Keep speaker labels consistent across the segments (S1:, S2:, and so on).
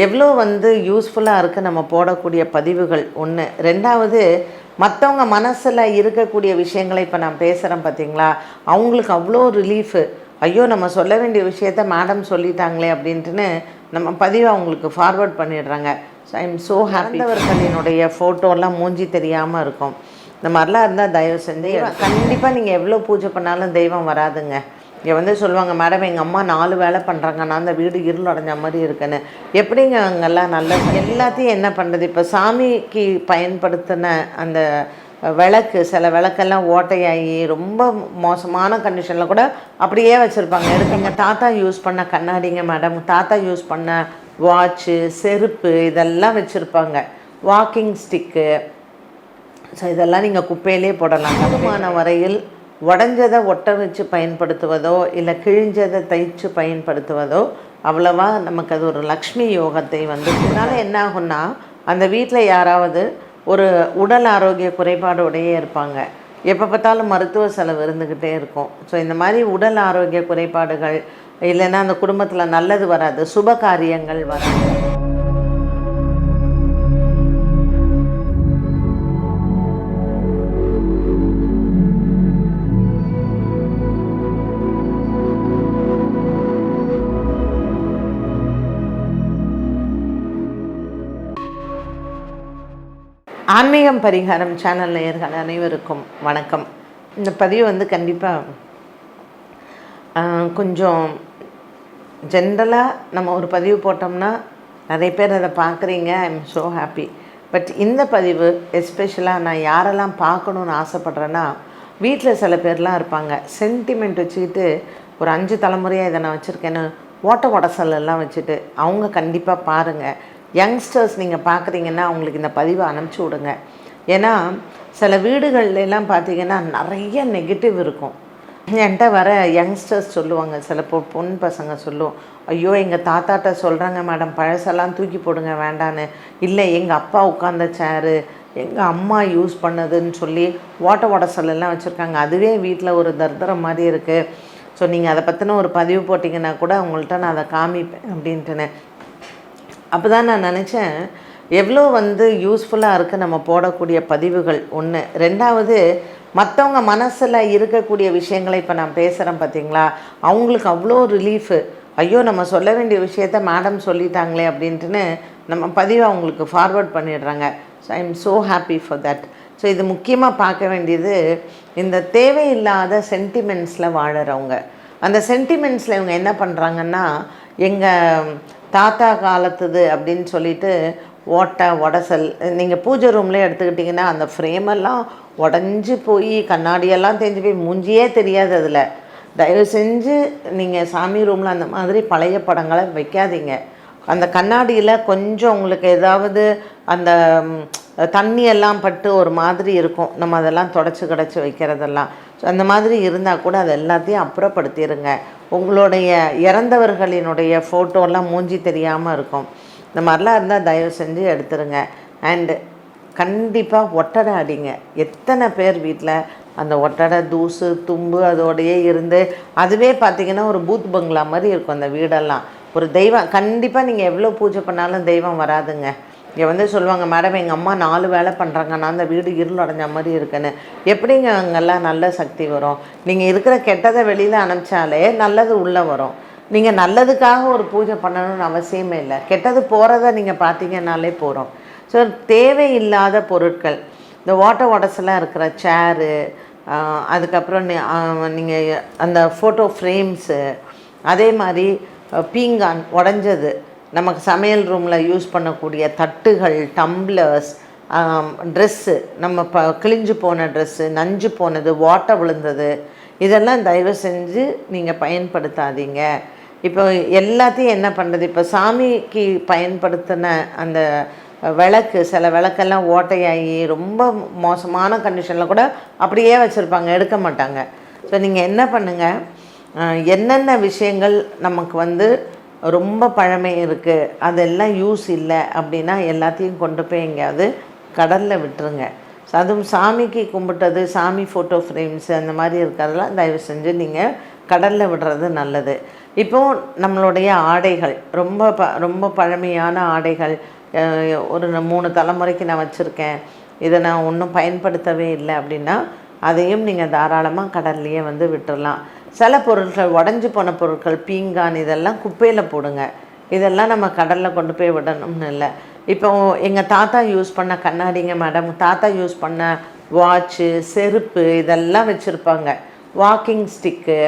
S1: எவ்வளோ வந்து யூஸ்ஃபுல்லாக இருக்குது நம்ம போடக்கூடிய பதிவுகள் ஒன்று ரெண்டாவது மற்றவங்க மனசில் இருக்கக்கூடிய விஷயங்களை இப்போ நான் பேசுகிறேன் பார்த்தீங்களா அவங்களுக்கு அவ்வளோ ரிலீஃபு ஐயோ நம்ம சொல்ல வேண்டிய விஷயத்த மேடம் சொல்லிட்டாங்களே அப்படின்ட்டுன்னு நம்ம பதிவை அவங்களுக்கு ஃபார்வர்ட் பண்ணிடுறாங்க. ஸோ ஐ எம் ஸோ ஹாப்பிவர்களினுடைய ஃபோட்டோலாம் மூஞ்சி தெரியாமல் இருக்கும். இந்த மாதிரிலாம் இருந்தால் தயவு செஞ்சு கண்டிப்பாக நீங்கள் எவ்வளோ பூஜை பண்ணாலும் தெய்வம் வராதுங்க. இங்கே வந்து சொல்லுவாங்க மேடம் எங்கள் அம்மா நாலு வேலை பண்ணுறாங்க நான் அந்த வீடு இருள் அடைஞ்ச மாதிரி இருக்குன்னு. எப்படிங்க அங்கெல்லாம் நல்ல எல்லாத்தையும் என்ன பண்ணுறது இப்போ சாமிக்கு பயன்படுத்தின அந்த விளக்கு சில விளக்கெல்லாம் ஓட்டையாகி ரொம்ப மோசமான கண்டிஷனில் கூட அப்படியே வச்சுருப்பாங்க. எடுத்துங்க தாத்தா யூஸ் பண்ண கண்ணாடிங்க மேடம். தாத்தா யூஸ் பண்ண வாட்ச்சு செருப்பு இதெல்லாம் வச்சுருப்பாங்க. வாக்கிங் ஸ்டிக்கு ஸோ இதெல்லாம் நீங்கள் குப்பையிலே போடலாம். கூடுமான வரையில் உடஞ்சதை ஒட்ட வச்சு பயன்படுத்துவதோ இல்லை கிழிஞ்சதை தைச்சு பயன்படுத்துவதோ அவ்வளவா நமக்கு அது ஒரு லக்ஷ்மி யோகத்தை வந்து அதனால் என்ன ஆகும்னா அந்த வீட்டில் யாராவது ஒரு உடல் ஆரோக்கிய குறைபாடோடையே இருப்பாங்க. எப்போ பார்த்தாலும் மருத்துவ செலவு இருந்துக்கிட்டே இருக்கும். ஸோ இந்த மாதிரி உடல் ஆரோக்கிய குறைபாடுகள் இல்லைன்னா அந்த குடும்பத்தில் நல்லது வராது சுப காரியங்கள் வராது. ஆன்மீகம் பரிகாரம் சேனல் நேயர்கள் அனைவருக்கும் வணக்கம். இந்த பதிவு வந்து கண்டிப்பாக கொஞ்சம் ஜென்ரலாக நம்ம ஒரு பதிவு போட்டோம்னா நிறைய பேர் அதை பார்க்குறீங்க. I am so happy but இந்த பதிவு எஸ்பெஷலாக நான் யாரெல்லாம் பார்க்கணுன்னு ஆசைப்பட்றேன்னா வீட்டில் சில பேர்லாம் இருப்பாங்க. சென்டிமெண்ட் வச்சுக்கிட்டு ஒரு அஞ்சு தலைமுறையாக இதை நான் வச்சுருக்கேன்னு ஓட்ட உடசல் எல்லாம் வச்சுட்டு அவங்க கண்டிப்பாக பாருங்கள் யங்ஸ்டர்ஸ் நீங்கள் பார்க்குறீங்கன்னா அவங்களுக்கு இந்த பதிவை அனுப்பிச்சி விடுங்க. ஏன்னா சில வீடுகள்லாம் பார்த்தீங்கன்னா நிறைய நெகட்டிவ் இருக்கும். என்கிட்ட வர யங்ஸ்டர்ஸ் சொல்லுவாங்க சில பொ பொன் பசங்க சொல்லுவோம் ஐயோ எங்கள் தாத்தாட்ட சொல்கிறாங்க மேடம் பழசெல்லாம் தூக்கி போடுங்க வேண்டான்னு. இல்லை எங்கள் அப்பா உட்காந்த சேரு எங்கள் அம்மா யூஸ் பண்ணதுன்னு சொல்லி ஓட்ட உடசல் எல்லாம் வச்சுருக்காங்க. அதுவே வீட்டில் ஒரு தர்தரம் மாதிரி இருக்குது ஸோ நீங்கள் அதை பற்றின ஒரு பதிவு போட்டிங்கன்னா கூட உங்கள்கிட்ட நான் அதை காமிப்பேன் அப்படின்ட்டுன்னு. அப்போ தான் நான் நினச்சேன் எவ்வளோ வந்து யூஸ்ஃபுல்லாக இருக்குது நம்ம போடக்கூடிய பதிவுகள் ஒன்று ரெண்டாவது மற்றவங்க மனசில் இருக்கக்கூடிய விஷயங்களை இப்போ நான் பேசுகிறேன் பார்த்தீங்களா அவங்களுக்கு அவ்வளோ ரிலீஃபு ஐயோ நம்ம சொல்ல வேண்டிய விஷயத்த மேடம் சொல்லிட்டாங்களே அப்படின்ட்டுன்னு நம்ம பதிவை அவங்களுக்கு ஃபார்வர்ட் பண்ணிடுறாங்க. So I am so happy for that so இது முக்கியமாக பார்க்க வேண்டியது இந்த தேவையில்லாத சென்டிமெண்ட்ஸில் வாழறவங்க. அந்த சென்டிமெண்ட்ஸில் இவங்க என்ன பண்ணுறாங்கன்னா எங்கள் தாத்தா காலத்துது அப்படின்னு சொல்லிட்டு ஓட்டை உடசல் நீங்கள் பூஜை ரூம்லேயே எடுத்துக்கிட்டிங்கன்னா அந்த ஃப்ரேமெல்லாம் உடஞ்சி போய் கண்ணாடியெல்லாம் தெரிஞ்சு போய் மூஞ்சியே தெரியாது அதில். தயவு செஞ்சு நீங்கள் சாமி ரூமில் அந்த மாதிரி பழைய படங்களை வைக்காதீங்க. அந்த கண்ணாடியில் கொஞ்சம் உங்களுக்கு ஏதாவது அந்த தண்ணியெல்லாம் பட்டு ஒரு மாதிரி இருக்கும். நம்ம அதெல்லாம் தொடச்சி கிடச்சி வைக்கிறதெல்லாம். ஸோ அந்த மாதிரி இருந்தால் கூட அது எல்லாத்தையும் அப்புறப்படுத்திடுங்க உங்களுடைய இறந்தவர்களினுடைய ஃபோட்டோலாம் மூஞ்சி தெரியாமல் இருக்கும். இந்த மாதிரிலாம் இருந்தால் தயவு செஞ்சு எடுத்துருங்க. அண்டு கண்டிப்பாக ஒட்டடை அடிங்க. எத்தனை பேர் வீட்டில் அந்த ஒட்டடை தூசு தும்பு அதோடையே இருந்து அதுவே பார்த்திங்கன்னா ஒரு பூத் பங்களா மாதிரி இருக்கும் அந்த வீடெல்லாம். ஒரு தெய்வம் கண்டிப்பாக நீங்கள் எவ்வளோ பூஜை பண்ணாலும் தெய்வம் வராதுங்க. இங்கே வந்து சொல்லுவாங்க மேடம் எங்கள் அம்மா நாலு வேலை பண்ணுறாங்க நான் அந்த வீடு இருள் அடைஞ்ச மாதிரி இருக்குன்னு. எப்படிங்க அங்கெல்லாம் நல்ல சக்தி வரும்? நீங்கள் இருக்கிற கெட்டதை வெளியில் அனுப்பிச்சாலே நல்லது உள்ளே வரும். நீங்கள் நல்லதுக்காக ஒரு பூஜை பண்ணணும்னு அவசியமே இல்லை. கெட்டது போகிறத நீங்கள் பார்த்தீங்கன்னாலே போகிறோம் ஸோ தேவையில்லாத பொருட்கள். இந்த வாட்டர் வாட்டர்ஸ்லாம் இருக்கிற சேரு அதுக்கப்புறம் நீங்கள் அந்த ஃபோட்டோ ஃப்ரேம்ஸு அதே மாதிரி பீங்கான் உடஞ்சது. நமக்கு சமையல் ரூமில் யூஸ் பண்ணக்கூடிய தட்டுகள் டம்ளர்ஸ் ட்ரெஸ்ஸு நம்ம ப கிழிஞ்சு போன ட்ரெஸ்ஸு நஞ்சு போனது ஓட்டை விழுந்தது இதெல்லாம் தயவு செஞ்சு நீங்கள் பயன்படுத்தாதீங்க. இப்போ எல்லாத்தையும் என்ன பண்ணுறது இப்போ சாமிக்கு பயன்படுத்தின அந்த விளக்கு சில விளக்கெல்லாம் ஓட்டையாகி ரொம்ப மோசமான கண்டிஷனில் கூட அப்படியே வச்சுருப்பாங்க எடுக்க மாட்டாங்க. ஸோ நீங்கள் என்ன பண்ணுங்கள் என்னென்ன விஷயங்கள் நமக்கு வந்து ரொம்ப பழமை இருக்குது அதெல்லாம் யூஸ் இல்லை அப்படின்னா எல்லாத்தையும் கொண்டு போய் எங்கேயாவது கடலில் விட்டுருங்க. அதுவும் சாமிக்கு கும்பிட்டது சாமி ஃபோட்டோ ஃப்ரேம்ஸ் அந்த மாதிரி இருக்கிறதெல்லாம் தயவு செஞ்சு நீங்கள் கடலில் விடுறது நல்லது. இப்போ நம்மளுடைய ஆடைகள் ரொம்ப ப ரொம்ப பழமையான ஆடைகள் ஒரு மூணு தலைமுறைக்கு நான் வச்சுருக்கேன். இதை நான் ஒன்றும் பயன்படுத்தவே இல்லை அப்படின்னா அதையும் நீங்கள் தாராளமாக கடல்லையே வந்து விட்டுடலாம் சில பொருட்கள் உடஞ்சி போன பொருட்கள் பீங்கான் இதெல்லாம் குப்பையில் போடுங்க. இதெல்லாம் நம்ம கடலில் கொண்டு போய் விடணும்னு இல்லை. இப்போ எங்கள் தாத்தா யூஸ் பண்ண கண்ணாடிங்க மேடம் தாத்தா யூஸ் பண்ண வாட்ச்சு செருப்பு இதெல்லாம் வச்சுருப்பாங்க. வாக்கிங் ஸ்டிக்கு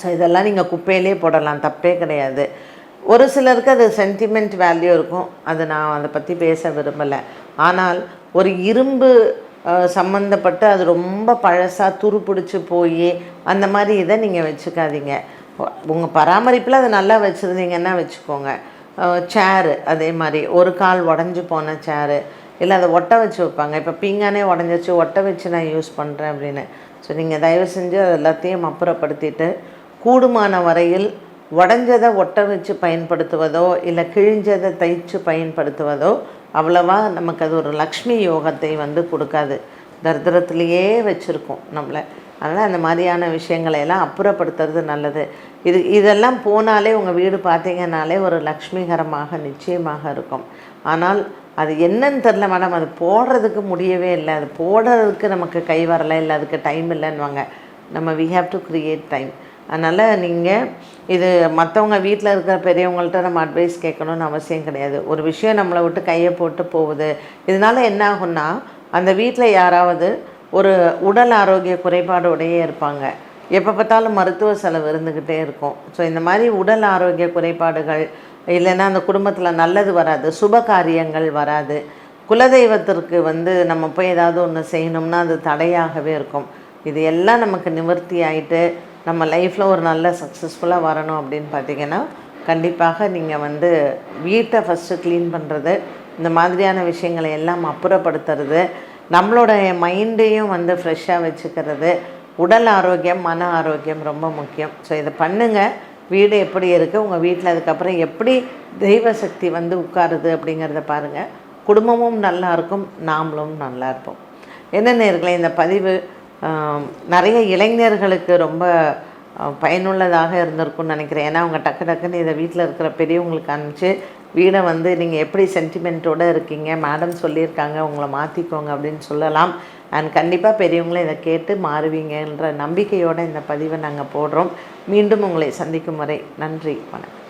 S1: ஸோ இதெல்லாம் நீங்கள் குப்பையிலே போடலாம் தப்பே கிடையாது. ஒரு சிலருக்கு அது சென்டிமெண்ட் வேல்யூ இருக்கும். அது நான் அதை பற்றி பேச விரும்பலை. ஆனால் ஒரு இரும்பு சம்மந்தப்பட்டு அது ரொம்ப பழசாக துரு பிடிச்சி போய் அந்த மாதிரி இதை நீங்கள் வச்சுக்காதீங்க. உங்கள் பராமரிப்பில் அதை நல்லா வச்சுருந்தீங்கன்னா வச்சுக்கோங்க. சேரு அதே மாதிரி ஒரு கால் உடஞ்சி போன சேரு இல்லை அதை ஒட்ட வச்சு வைப்பாங்க. இப்போ பீங்கானே உடஞ்சிச்சு ஒட்ட வச்சு நான் யூஸ் பண்ணுறேன் அப்படின்னு. ஸோ நீங்கள் தயவு செஞ்சு அது எல்லாத்தையும் அப்புறப்படுத்திட்டு கூடுமான வரையில் உடஞ்சதை ஒட்ட வச்சு பயன்படுத்துவதோ இல்லை கிழிஞ்சதை தைச்சு பயன்படுத்துவதோ அவ்வளவா நமக்கு அது ஒரு லக்ஷ்மி யோகத்தை வந்து கொடுக்காது. தரித்திரத்திலேயே வச்சுருக்கோம் நம்மளை. அதனால் அந்த மாதிரியான விஷயங்களை எல்லாம் அப்புறப்படுத்துறது நல்லது. இது இதெல்லாம் போனாலே உங்கள் வீடு பார்த்தீங்கன்னாலே ஒரு லக்ஷ்மிகரமாக நிச்சயமாக இருக்கும். ஆனால் அது என்னன்னு தெரில மேடம். அது போடுறதுக்கு முடியவே இல்லை. அது போடுறதுக்கு நமக்கு கை வரலை இல்லை அதுக்கு டைம் இல்லைன்னுவாங்க. நம்ம we have to create time அதனால் நீங்கள் இது மற்றவங்க வீட்டில் இருக்கிற பெரியவங்கள்ட்ட நம்ம அட்வைஸ் கேட்கணும்னு அவசியம் கிடையாது. ஒரு விஷயம் நம்மளை விட்டு கையை போட்டு போகுது. இதனால என்ன ஆகும்னா அந்த வீட்டில் யாராவது ஒரு உடல் ஆரோக்கிய குறைபாடோடையே இருப்பாங்க. எப்போ பார்த்தாலும் மருத்துவ செலவு இருந்துக்கிட்டே இருக்கும். ஸோ இந்த மாதிரி உடல் ஆரோக்கிய குறைபாடுகள் இல்லைன்னா அந்த குடும்பத்தில் நல்லது வராது சுப காரியங்கள் வராது. குலதெய்வத்திற்கு வந்து நம்ம போய் ஏதாவது ஒன்று செய்யணும்னா அது தடையாகவே இருக்கும். இது எல்லாம் நமக்கு நிவர்த்தி ஆகிட்டு நம்ம லைஃப்பில் ஒரு நல்ல சக்ஸஸ்ஃபுல்லாக வரணும் அப்படின்னு பார்த்தீங்கன்னா கண்டிப்பாக நீங்கள் வந்து வீட்டை ஃபஸ்ட்டு க்ளீன் பண்ணுறது இந்த மாதிரியான விஷயங்களை எல்லாம் அப்புறப்படுத்துறது நம்மளோட மைண்டையும் வந்து ஃப்ரெஷ்ஷாக வச்சுக்கிறது உடல் ஆரோக்கியம் மன ஆரோக்கியம் ரொம்ப முக்கியம். ஸோ இதை பண்ணுங்கள் வீடு எப்படி இருக்குது உங்கள் வீட்டில் அதுக்கப்புறம் எப்படி தெய்வ சக்தி வந்து உட்காருது அப்படிங்கிறத பாருங்கள் குடும்பமும் நல்லா இருக்கும் நாமளும் நல்லா இருப்போம். என்ன நேர்களை இந்த பதிவு நிறைய இளைஞர்களுக்கு ரொம்ப பயனுள்ளதாக இருந்திருக்கும்னு நினைக்கிறேன். ஏன்னா அவங்க டக்கு டக்குன்னு இதை வீட்டில் இருக்கிற பெரியவங்களுக்கு அனுப்பிச்சு வீடை வந்து நீங்கள் எப்படி சென்டிமெண்ட்டோடு இருக்கீங்க? மேடம் சொல்லியிருக்காங்க உங்களை மாற்றிக்கோங்க அப்படின்னு சொல்லலாம். அண்ட் கண்டிப்பாக பெரியவங்களும் இதை கேட்டு மாறுவீங்கன்ற நம்பிக்கையோடு இந்த பதிவை நாங்கள் போடுறோம். மீண்டும் உங்களை சந்திக்கும் வரை நன்றி வணக்கம்.